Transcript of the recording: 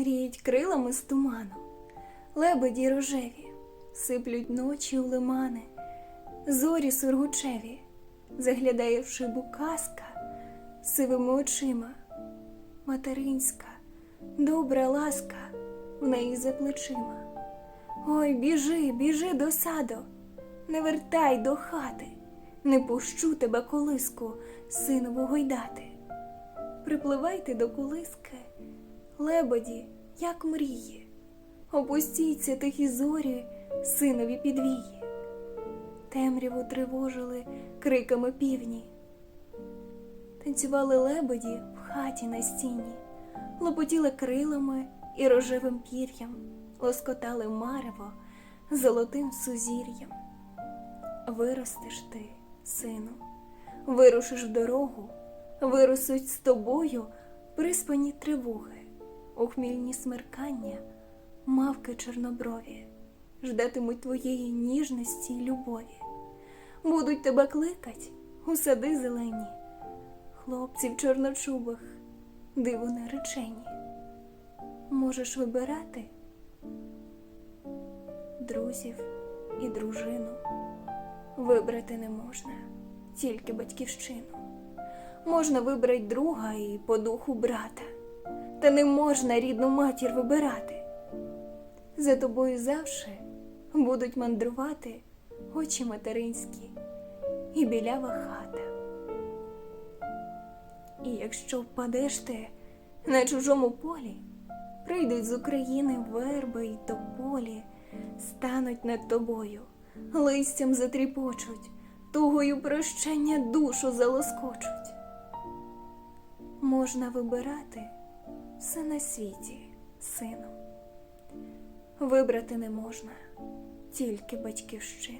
мріють крилами з туману, лебеді рожеві, сиплють ночі у лимани, зорі сургучеві, заглядає в шибу сивими очима, материнська, добра ласка в неї за плечима. Ой, біжи, біжи до саду, не вертай до хати, не пущу тебе колиску, синову гойдати. Припливайте до колиски, лебеді, як мрії, опустіться тихі зорі, синові підвії. Темряву тривожили криками півні. Танцювали лебеді в хаті на стіні, лопотіли крилами і рожевим пір'ям, лоскотали марево золотим сузір'ям. Виростеш ти, сину, вирушиш в дорогу, виростуть з тобою приспані тривоги, ухмільні смеркання, мавки чорноброві, ждатимуть твоєї ніжності й любові. Будуть тебе кликать у сади зелені, хлопці в чорночубах, диво наречені. Можеш вибирати друзів і дружину. Вибрати не можна, тільки батьківщину. Можна вибрати друга і по духу брата, та не можна рідну матір вибирати. За тобою завше будуть мандрувати очі материнські і білява хата. І якщо впадеш ти на чужому полі, прийдуть з України верби й тополі, стануть над тобою, листям затріпочуть, тугою прощення душу залоскочуть. Можна вибирати все на світі, сину. Вибрати не можна тільки батьківщину.